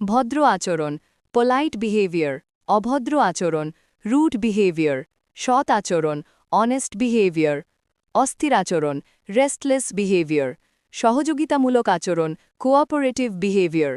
ভদ্র আচরণ polite behaviour অভদ্র আচরণ রুট বিহেভিয়ার সৎ আচরণ অনেস্ট বিহেভিয়ার অস্থির আচরণ রেস্টলেস বিহেভিয়ার সহযোগিতামূলক আচরণ কোঅপারেটিভ বিহেভিয়ার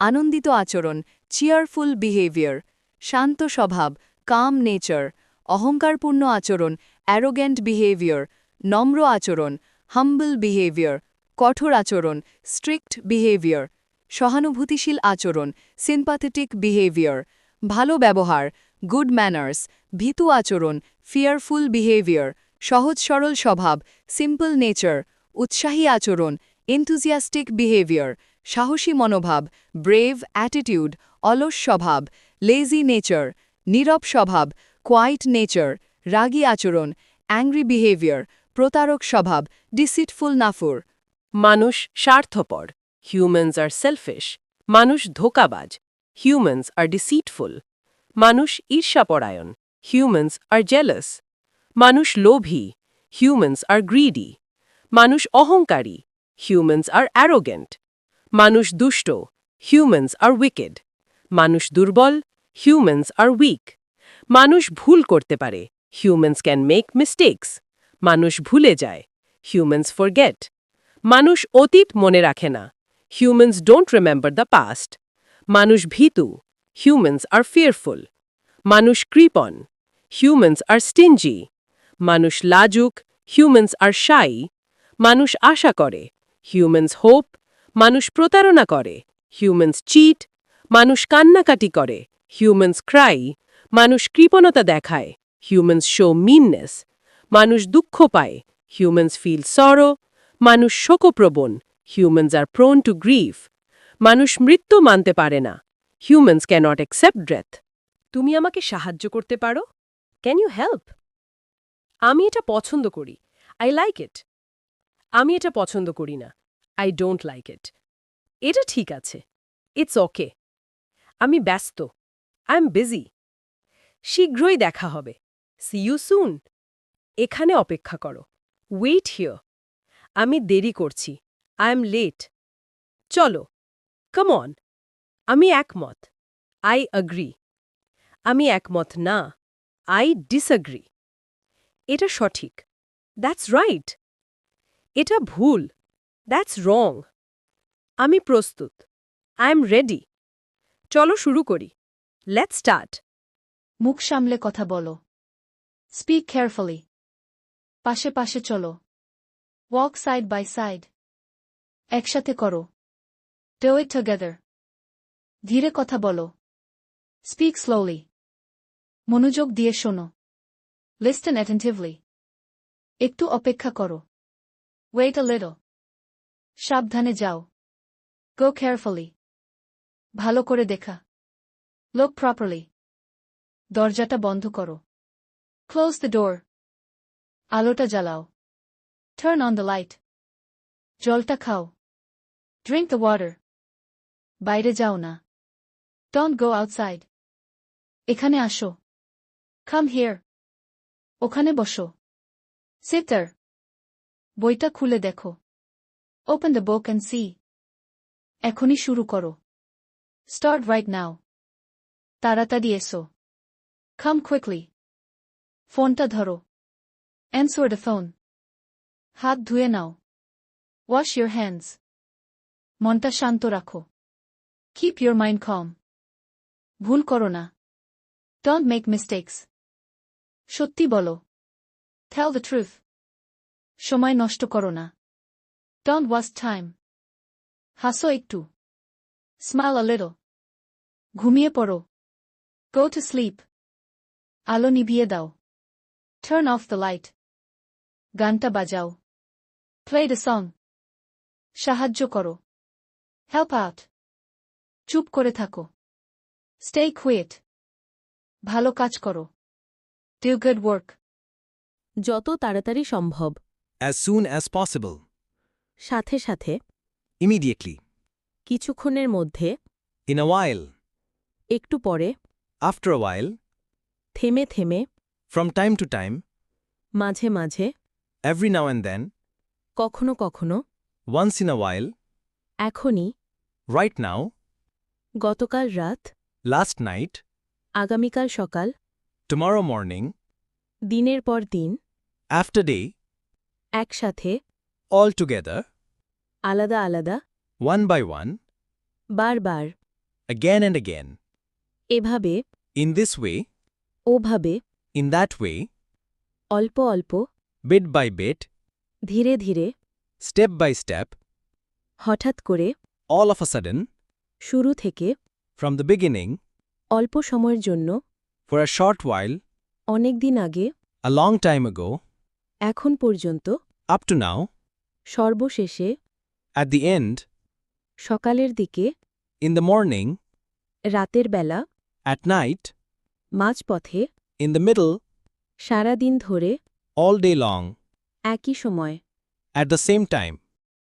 আনন্দিত আচরণ চিয়ারফুল বিহেভিয়ার শান্ত স্বভাব কাম নেচার অহংকারপূর্ণ আচরণ অ্যারোগ্যান্ট বিহেভিয়ার নম্র আচরণ হাম্বল বিহেভিয়ার কঠোর আচরণ স্ট্রিক্ট বিহেভিয়ার সহানুভূতিশীল আচরণ সিম্পাথেটিক বিহেভিয়ার ভালো ব্যবহার গুড ম্যানার্স ভীতু আচরণ ফিয়ারফুল বিহেভিয়ার সহজ সরল স্বভাব সিম্পল নেচার উৎসাহী আচরণ এনথুজিয়াস্টিক বিহেভিয়ার সাহসী মনোভাব ব্রেভ অ্যাটিটিউড অলস স্বভাব লেজি নেচার নীরব স্বভাব কোয়াইট নেচার রাগী আচরণ অ্যাংরি বিহেভিয়ার প্রতারক স্বভাব ডিসিটফুল নাফুর। মানুষ স্বার্থপর। হিউম্যানস আর সেলফিশ মানুষ ধোকাবাজ হিউম্যানস আর ডিসিটফুল মানুষ ঈর্ষাপরায়ণ হিউম্যানস আর জেলাস মানুষ লোভী হিউম্যানস আর গ্রিডি মানুষ অহংকারী হিউম্যানস আর অ্যারোগেন্ট মানুষ দুষ্ট হিউম্যানস আর উইকেড মানুষ দুর্বল হিউম্যানস আর উইক মানুষ ভুল করতে পারে হিউম্যানস ক্যান মেক মিস্টেকস মানুষ ভুলে যায় হিউম্যানস ফরগেট মানুষ অতীত মনে রাখে না humans don't remember the past মানুষ ভীতু হিউম্যানস আর ফিয়ারফুল মানুষ কৃপন হিউম্যানস আর স্টিঞ্জি মানুষ লাজুক হিউম্যানস আর শাই মানুষ আশা করে হিউম্যানস হোপ মানুষ প্রতারণা করে হিউম্যানস চিট মানুষ কান্নাকাটি করে হিউম্যানস ক্রাই মানুষ কৃপণতা দেখায় হিউম্যানস শো মিননেস মানুষ দুঃখ পায় হিউম্যানস ফিল সরো মানুষ শোকপ্রবণ humans are prone to grief মানুষ মৃত্যু মানতে পারে না। হিউম্যানস ক্যানট অ্যাকসেপ্ট ডেথ তুমি আমাকে সাহায্য করতে পারো? ক্যান ইউ হেল্প আমি এটা পছন্দ করি। আই লাইক ইট আমি এটা পছন্দ করি না। আই ডোন্ট লাইক ইট এটা ঠিক আছে। ইটস ওকে আমি ব্যস্ত। আই এম বিজি শীঘ্রই দেখা হবে। সি ইউ সুন এখানে অপেক্ষা করো। ওয়েট হিয় আমি দেরি করছি। আই এম লেট চলো কম অন আমি একমত। আই অ্যাগ্রি আমি একমত না। আই ডিসঅ্যাগ্রি এটা সঠিক। দ্যাটস রাইট এটা ভুল। দ্যাটস রং আমি প্রস্তুত। আই এম রেডি চলো শুরু করি। লেট স্টার্ট মুখ সামলে কথা বলো। স্পিক কেয়ারফুলি পাশে পাশে চলো। ওয়াক সাইড বাই সাইড একসাথে করো। ডো ইট টুগেদার ধীরে কথা বলো। স্পিক স্লোলি মনোযোগ দিয়ে শোনো। লিস্টেন অ্যাটেন্টিভলি একটু অপেক্ষা করো। ওয়েট আ লিটল সাবধানে যাও। গো কেয়ারফুলি ভালো করে দেখা। লোক প্রপারলি দরজাটা বন্ধ করো। ক্লোজ দ্য ডোর আলোটা জ্বালাও। টার্ন অন দ্য লাইট জলটা খাও। ড্রিঙ্ক দ্য ওয়াটার বাইরে যাও না। ডোন্ট গো আউটসাইড এখানে আসো। কাম হিয়ার ওখানে বসো। সিটার বইটা খুলে দেখো। Open the book and see এখনই শুরু করো। স্টার্ট রাইট নাও তাড়াতাড়ি এসো। কাম কুইকলি ফোনটা ধরো। অ্যান্সার দ্য ফোন হাত ধুয়ে নাও। ওয়াশ ইউর হ্যান্ডস মনটা শান্ত রাখো। কিপ ইউর মাইন্ড কম ভুল করো না। ডোন্ট মেক মিস্টেকস সত্যি বলো। টেল দ্য ট্রুথ সময় নষ্ট করো না। ডোন্ট ওয়াস্ট টাইম হাসো একটু। স্মাইল লিটল ঘুমিয়ে পড়ো। গো টু স্লিপ আলো নিভিয়ে দাও। টার্ন অফ দ্য লাইট গানটা বাজাও। প্লে দ্য সং সাহায্য করো। হেল্প আউট চুপ করে থাকো স্টে কুইট ভালো কাজ করো ডু গুড ওয়ার্ক যত তাড়াতাড়ি সম্ভব As soon as possible. সাথে সাথে Immediately. কিছুক্ষণের মধ্যে In a while. একটু পরে After a while. থেমে থেমে From time to time. মাঝে মাঝে Every now and then. কখনো কখনো Once in a while. এখনই Right now. গতকাল রাত last night, আগামীকাল সকাল tomorrow morning, দিনের পর দিন after day, একসাথে all together, আলাদা আলাদা one by one, বারবার again and again. এভাবে In this way, ওভাবে in that way, অল্প অল্প bit by bit, ধীরে ধীরে step by step, হঠাৎ করে all of a sudden, শুরু থেকে from the beginning, অল্প সময়ের জন্য for a short while, অনেক দিন আগে a long time ago, এখন পর্যন্ত up to now, সর্বশেষে at the end, সকালের দিকে in the morning, রাতের বেলা at night, মাঝপথে in the middle, সারা দিন ধরে all day long, একই সময় at the same time.